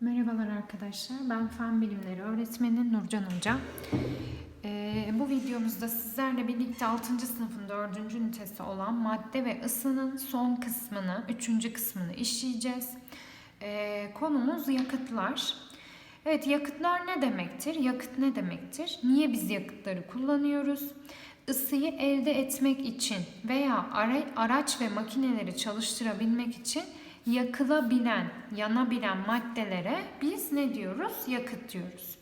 Merhabalar arkadaşlar. Ben Fen Bilimleri öğretmeni Nurcan Hoca. Ee, bu videomuzda sizlerle birlikte 6. sınıfın 4. ünitesi olan madde ve ısının son kısmını, 3. kısmını işleyeceğiz. Ee, konumuz yakıtlar. Evet yakıtlar ne demektir? Yakıt ne demektir? Niye biz yakıtları kullanıyoruz? Isıyı elde etmek için veya ara- araç ve makineleri çalıştırabilmek için yakılabilen, yanabilen maddelere biz ne diyoruz? Yakıt diyoruz.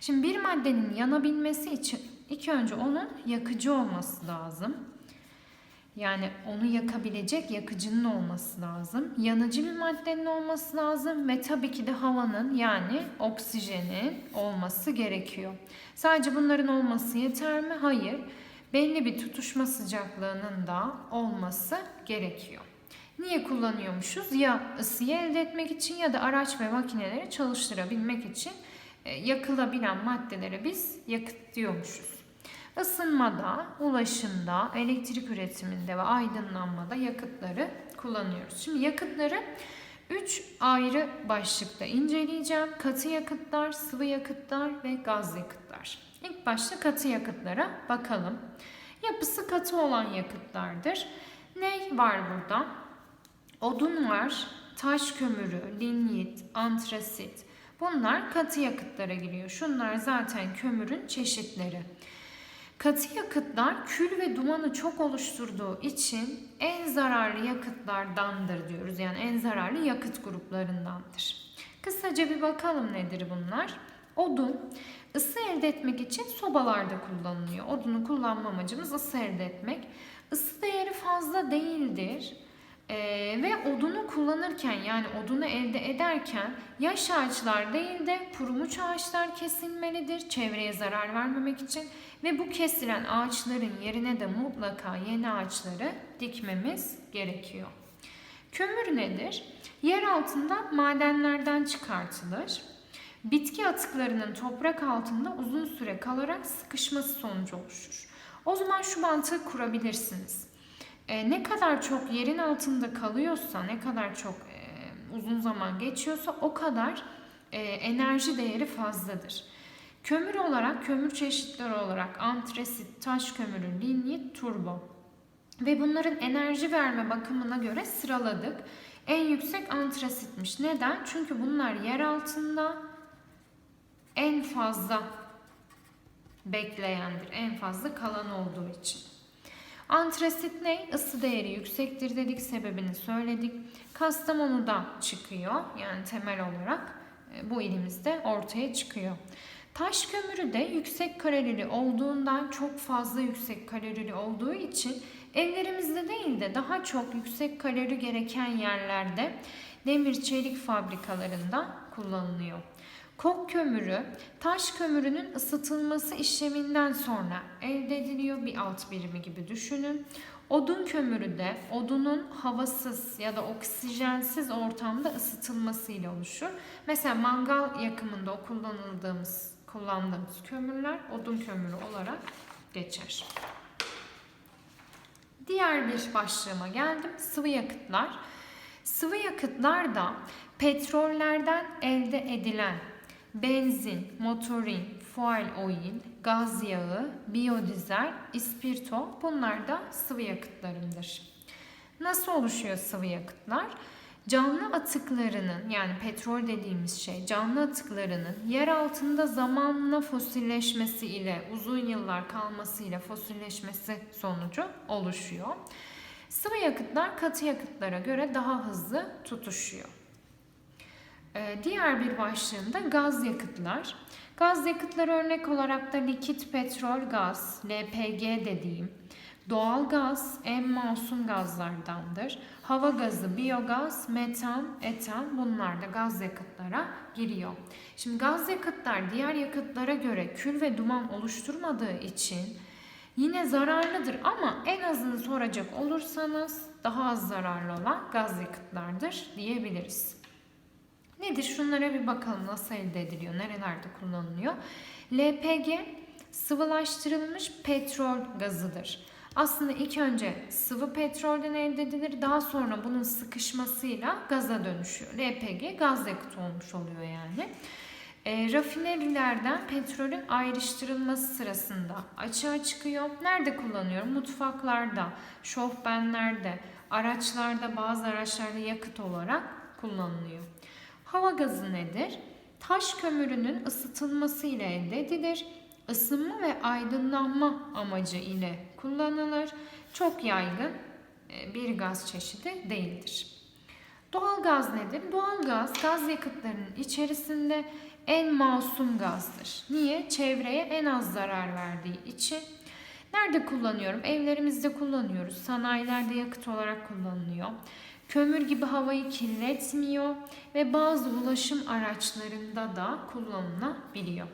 Şimdi bir maddenin yanabilmesi için ilk önce onun yakıcı olması lazım. Yani onu yakabilecek yakıcının olması lazım. Yanıcı bir maddenin olması lazım ve tabii ki de havanın yani oksijenin olması gerekiyor. Sadece bunların olması yeter mi? Hayır. Belli bir tutuşma sıcaklığının da olması gerekiyor. Niye kullanıyormuşuz? Ya ısıyı elde etmek için ya da araç ve makineleri çalıştırabilmek için e, yakılabilen maddelere biz yakıt diyormuşuz. Isınmada, ulaşımda, elektrik üretiminde ve aydınlanmada yakıtları kullanıyoruz. Şimdi yakıtları 3 ayrı başlıkta inceleyeceğim. Katı yakıtlar, sıvı yakıtlar ve gaz yakıtlar. İlk başta katı yakıtlara bakalım. Yapısı katı olan yakıtlardır. Ne var burada? Odun var, taş kömürü, linyit, antrasit. Bunlar katı yakıtlara giriyor. Şunlar zaten kömürün çeşitleri. Katı yakıtlar kül ve dumanı çok oluşturduğu için en zararlı yakıtlardandır diyoruz. Yani en zararlı yakıt gruplarındandır. Kısaca bir bakalım nedir bunlar? Odun ısı elde etmek için sobalarda kullanılıyor. Odunu kullanma amacımız ısı elde etmek. Isı değeri fazla değildir. Ee, ve odunu kullanırken yani odunu elde ederken yaş ağaçlar değil de kurumuş ağaçlar kesilmelidir çevreye zarar vermemek için ve bu kesilen ağaçların yerine de mutlaka yeni ağaçları dikmemiz gerekiyor. Kömür nedir? Yer altında madenlerden çıkartılır. Bitki atıklarının toprak altında uzun süre kalarak sıkışması sonucu oluşur. O zaman şu mantığı kurabilirsiniz. E, ne kadar çok yerin altında kalıyorsa, ne kadar çok e, uzun zaman geçiyorsa o kadar e, enerji değeri fazladır. Kömür olarak, kömür çeşitleri olarak antresit, taş kömürü, linyit, turbo. Ve bunların enerji verme bakımına göre sıraladık. En yüksek antrasitmiş. Neden? Çünkü bunlar yer altında en fazla bekleyendir. En fazla kalan olduğu için. Antrasit ne? Isı değeri yüksektir dedik. Sebebini söyledik. Kastamonu'da çıkıyor. Yani temel olarak e, bu ilimizde ortaya çıkıyor. Taş kömürü de yüksek kalorili olduğundan çok fazla yüksek kalorili olduğu için evlerimizde değil de daha çok yüksek kalori gereken yerlerde demir çelik fabrikalarında kullanılıyor. Kok kömürü taş kömürünün ısıtılması işleminden sonra elde ediliyor bir alt birimi gibi düşünün. Odun kömürü de odunun havasız ya da oksijensiz ortamda ısıtılmasıyla oluşur. Mesela mangal yakımında o kullanıldığımız kullandığımız kömürler odun kömürü olarak geçer. Diğer bir başlığıma geldim. Sıvı yakıtlar. Sıvı yakıtlar da petrollerden elde edilen benzin, motorin, fuel oil, gaz yağı, biyodizel, ispirto bunlar da sıvı yakıtlarındır. Nasıl oluşuyor sıvı yakıtlar? Canlı atıklarının yani petrol dediğimiz şey canlı atıklarının yer altında zamanla fosilleşmesi ile uzun yıllar kalması ile fosilleşmesi sonucu oluşuyor. Sıvı yakıtlar katı yakıtlara göre daha hızlı tutuşuyor. Ee, diğer bir başlığımda gaz yakıtlar. Gaz yakıtları örnek olarak da likit petrol gaz, LPG dediğim, doğal gaz en masum gazlardandır. Hava gazı, biyogaz, metan, etan bunlar da gaz yakıtlara giriyor. Şimdi gaz yakıtlar diğer yakıtlara göre kül ve duman oluşturmadığı için yine zararlıdır ama en azını soracak olursanız daha az zararlı olan gaz yakıtlardır diyebiliriz. Nedir? Şunlara bir bakalım nasıl elde ediliyor, nerelerde kullanılıyor. LPG sıvılaştırılmış petrol gazıdır. Aslında ilk önce sıvı petrolden elde edilir. Daha sonra bunun sıkışmasıyla gaza dönüşüyor. LPG gaz yakıtı olmuş oluyor yani. E, rafinerilerden petrolün ayrıştırılması sırasında açığa çıkıyor. Nerede kullanıyorum? Mutfaklarda, şofbenlerde, araçlarda, bazı araçlarda yakıt olarak kullanılıyor. Hava gazı nedir? Taş kömürünün ısıtılması ile elde edilir. Isınma ve aydınlanma amacı ile kullanılır. Çok yaygın e, bir gaz çeşidi değildir. Doğal gaz nedir? Doğal gaz gaz yakıtlarının içerisinde en masum gazdır. Niye? Çevreye en az zarar verdiği için. Nerede kullanıyorum? Evlerimizde kullanıyoruz. Sanayilerde yakıt olarak kullanılıyor. Kömür gibi havayı kirletmiyor ve bazı ulaşım araçlarında da kullanılabiliyor.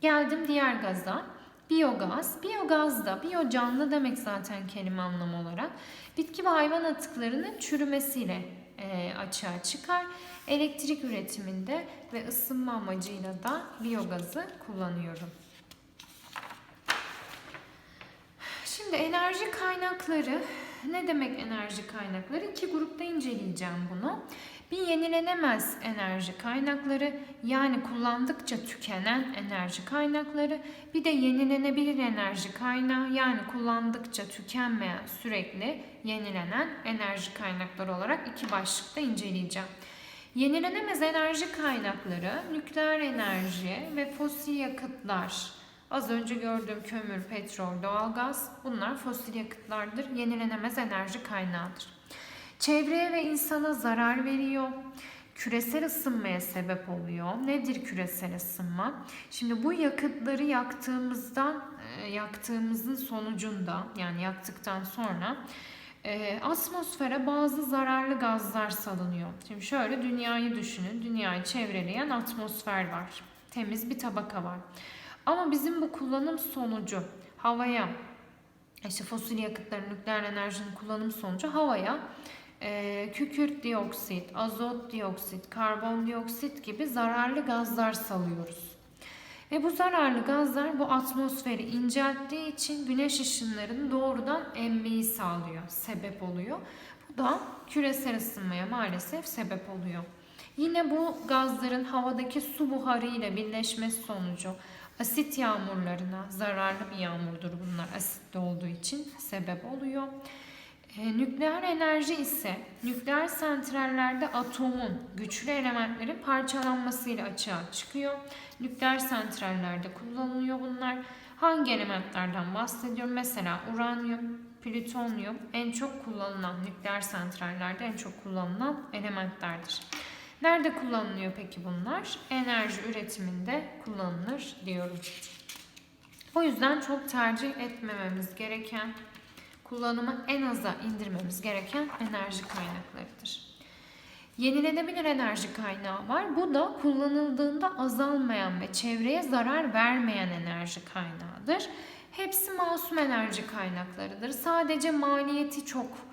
Geldim diğer gaza. Biyogaz. Biyogaz da biyo canlı demek zaten kelime anlamı olarak. Bitki ve hayvan atıklarının çürümesiyle e, açığa çıkar. Elektrik üretiminde ve ısınma amacıyla da biyogazı kullanıyorum. Şimdi enerji kaynakları ne demek enerji kaynakları? İki grupta inceleyeceğim bunu. Bir yenilenemez enerji kaynakları yani kullandıkça tükenen enerji kaynakları. Bir de yenilenebilir enerji kaynağı yani kullandıkça tükenmeyen sürekli yenilenen enerji kaynakları olarak iki başlıkta inceleyeceğim. Yenilenemez enerji kaynakları nükleer enerji ve fosil yakıtlar. Az önce gördüğüm kömür, petrol, doğalgaz bunlar fosil yakıtlardır. Yenilenemez enerji kaynağıdır. Çevreye ve insana zarar veriyor. Küresel ısınmaya sebep oluyor. Nedir küresel ısınma? Şimdi bu yakıtları yaktığımızdan, e, yaktığımızın sonucunda yani yaktıktan sonra e, atmosfere bazı zararlı gazlar salınıyor. Şimdi şöyle dünyayı düşünün. Dünyayı çevreleyen atmosfer var. Temiz bir tabaka var. Ama bizim bu kullanım sonucu havaya işte fosil yakıtların, nükleer enerjinin kullanım sonucu havaya e, kükürt dioksit, azot dioksit, karbondioksit gibi zararlı gazlar salıyoruz. Ve bu zararlı gazlar bu atmosferi incelttiği için güneş ışınlarını doğrudan emmeyi sağlıyor, sebep oluyor. Bu da küresel ısınmaya maalesef sebep oluyor. Yine bu gazların havadaki su buharı ile birleşmesi sonucu asit yağmurlarına, zararlı bir yağmurdur bunlar asitli olduğu için sebep oluyor. E, nükleer enerji ise nükleer santrallerde atomun, güçlü elementlerin parçalanmasıyla açığa çıkıyor. Nükleer santrallerde kullanılıyor bunlar. Hangi elementlerden bahsediyorum? Mesela uranyum, plütonyum en çok kullanılan nükleer santrallerde en çok kullanılan elementlerdir. Nerede kullanılıyor peki bunlar? Enerji üretiminde kullanılır diyoruz. O yüzden çok tercih etmememiz gereken kullanımı en aza indirmemiz gereken enerji kaynaklarıdır. Yenilenebilir enerji kaynağı var. Bu da kullanıldığında azalmayan ve çevreye zarar vermeyen enerji kaynağıdır. Hepsi masum enerji kaynaklarıdır. Sadece maliyeti çok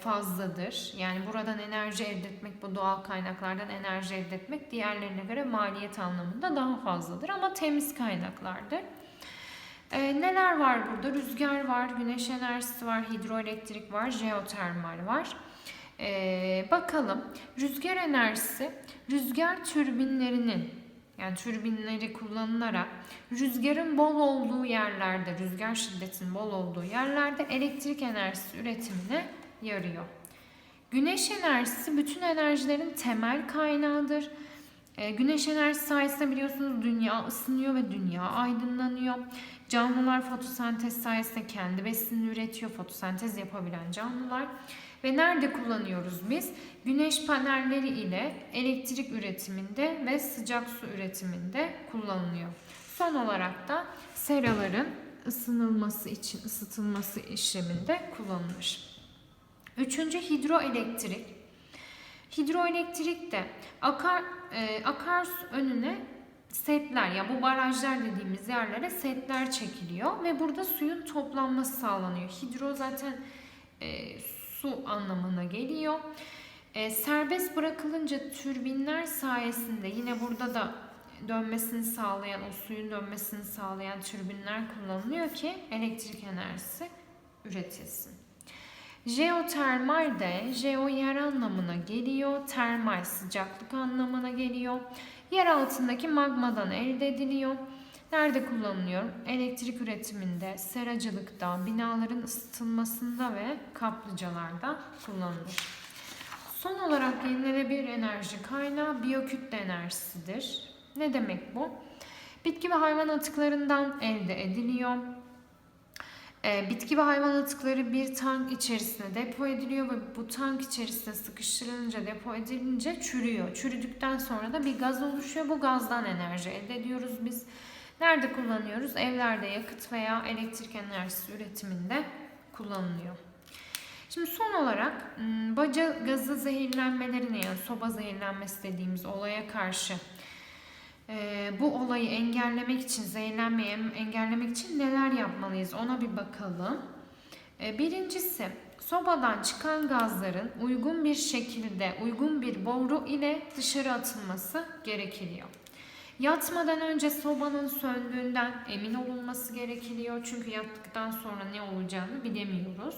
fazladır. Yani buradan enerji elde etmek, bu doğal kaynaklardan enerji elde etmek diğerlerine göre maliyet anlamında daha fazladır. Ama temiz kaynaklardır. Ee, neler var burada? Rüzgar var, güneş enerjisi var, hidroelektrik var, jeotermal var. Ee, bakalım. Rüzgar enerjisi, rüzgar türbinlerinin yani türbinleri kullanılarak rüzgarın bol olduğu yerlerde, rüzgar şiddetinin bol olduğu yerlerde elektrik enerjisi üretimine yarıyor. Güneş enerjisi bütün enerjilerin temel kaynağıdır. Ee, güneş enerjisi sayesinde biliyorsunuz dünya ısınıyor ve dünya aydınlanıyor. Canlılar fotosentez sayesinde kendi besinini üretiyor. Fotosentez yapabilen canlılar. Ve nerede kullanıyoruz biz? Güneş panelleri ile elektrik üretiminde ve sıcak su üretiminde kullanılıyor. Son olarak da seraların ısınılması için ısıtılması işleminde kullanılır. Üçüncü hidroelektrik. Hidroelektrik de akar, e, akarsu önüne setler ya bu barajlar dediğimiz yerlere setler çekiliyor ve burada suyun toplanması sağlanıyor. Hidro zaten e, su anlamına geliyor. E, serbest bırakılınca türbinler sayesinde yine burada da dönmesini sağlayan, o suyun dönmesini sağlayan türbinler kullanılıyor ki elektrik enerjisi üretilsin. Jeotermal de jeo yer anlamına geliyor, termal sıcaklık anlamına geliyor. Yer altındaki magmadan elde ediliyor. Nerede kullanılıyor? Elektrik üretiminde, seracılıkta, binaların ısıtılmasında ve kaplıcalarda kullanılır. Son olarak yenilenebilir enerji kaynağı biyokütle enerjisidir. Ne demek bu? Bitki ve hayvan atıklarından elde ediliyor. Ee, bitki ve hayvan atıkları bir tank içerisine depo ediliyor ve bu tank içerisine sıkıştırılınca, depo edilince çürüyor. Çürüdükten sonra da bir gaz oluşuyor. Bu gazdan enerji elde ediyoruz biz. Nerede kullanıyoruz? Evlerde yakıt veya elektrik enerjisi üretiminde kullanılıyor. Şimdi son olarak ım, baca gazı zehirlenmelerine yani soba zehirlenmesi dediğimiz olaya karşı e, bu olayı engellemek için, zehirlenmeyi engellemek için neler yapmalıyız ona bir bakalım. E, birincisi sobadan çıkan gazların uygun bir şekilde, uygun bir boru ile dışarı atılması gerekiyor. Yatmadan önce sobanın söndüğünden emin olunması gerekiyor. Çünkü yattıktan sonra ne olacağını bilemiyoruz.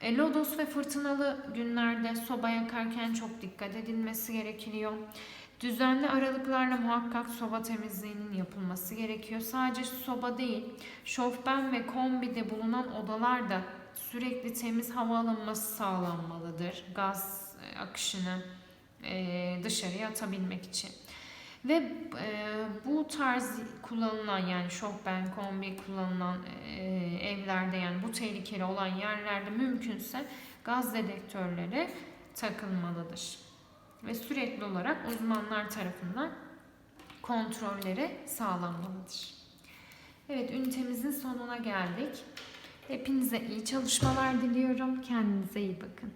E, lodos ve fırtınalı günlerde soba yakarken çok dikkat edilmesi gerekiyor. Düzenli aralıklarla muhakkak soba temizliğinin yapılması gerekiyor. Sadece soba değil, şofben ve kombide bulunan odalarda sürekli temiz hava alınması sağlanmalıdır. Gaz e, akışını e, dışarıya atabilmek için. Ve e, bu tarz kullanılan yani şofben, kombi kullanılan evlerde yani bu tehlikeli olan yerlerde mümkünse gaz dedektörleri takılmalıdır. Ve sürekli olarak uzmanlar tarafından kontrolleri sağlanmalıdır. Evet ünitemizin sonuna geldik. Hepinize iyi çalışmalar diliyorum. Kendinize iyi bakın.